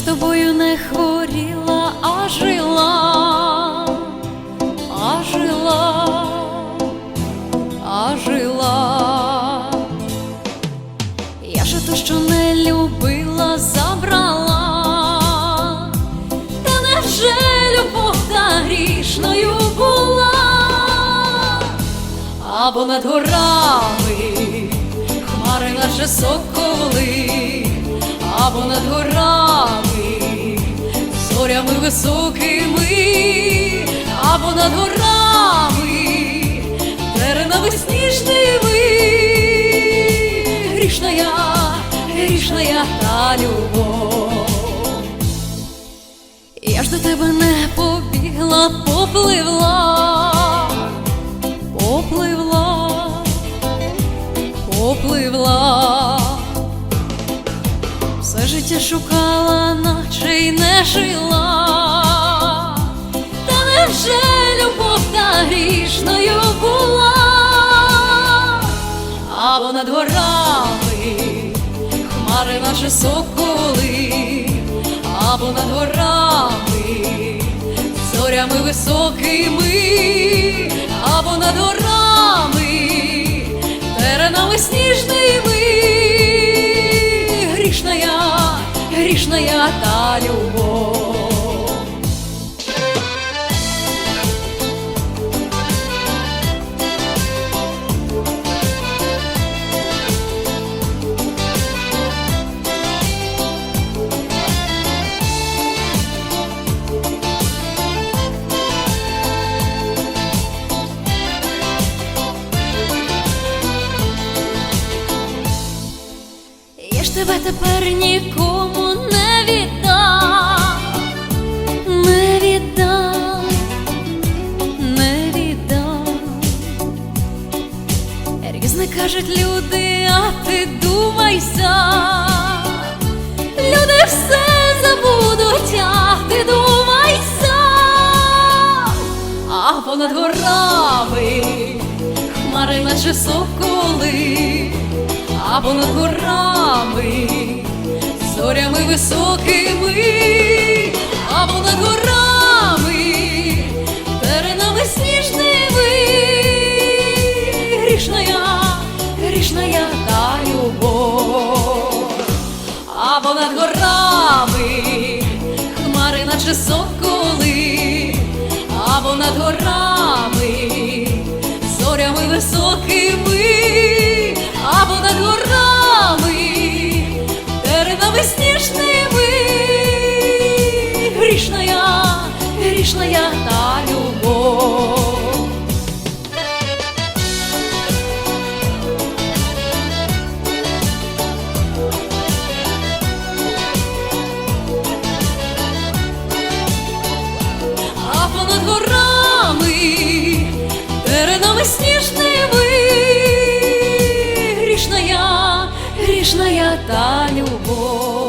тобою не хворіла, а жила, а жила, а жила. Я же то, що не любила, забрала, та невже любов та грішною була, або над горами хмари наче соколи, або над горами, високими, або над горами, теренами сніжними, грішна я, грішна я та любов. Я ж до тебе не побігла, попливла, попливла, попливла. Все життя шукала, наче й не жила. Невже любов та грішною була, або над горами хмари наче соколи, або над горами, зорями високими, або над горами, теренами сніжними, грішна я, грішна я та любов. Тебе тепер нікому не віддам, не віддам, не віддам. Різне кажуть люди, а ти думайся. Люди все забудуть, а ти думайся. А понад горами хмари наче соколи, а понад горами, зорями високими, а понад горами, теренами сніжними, грішна я, грішна я та любов, а понад горами, хмари наче соколи, а понад горами, зорями високими, грешная та любовь.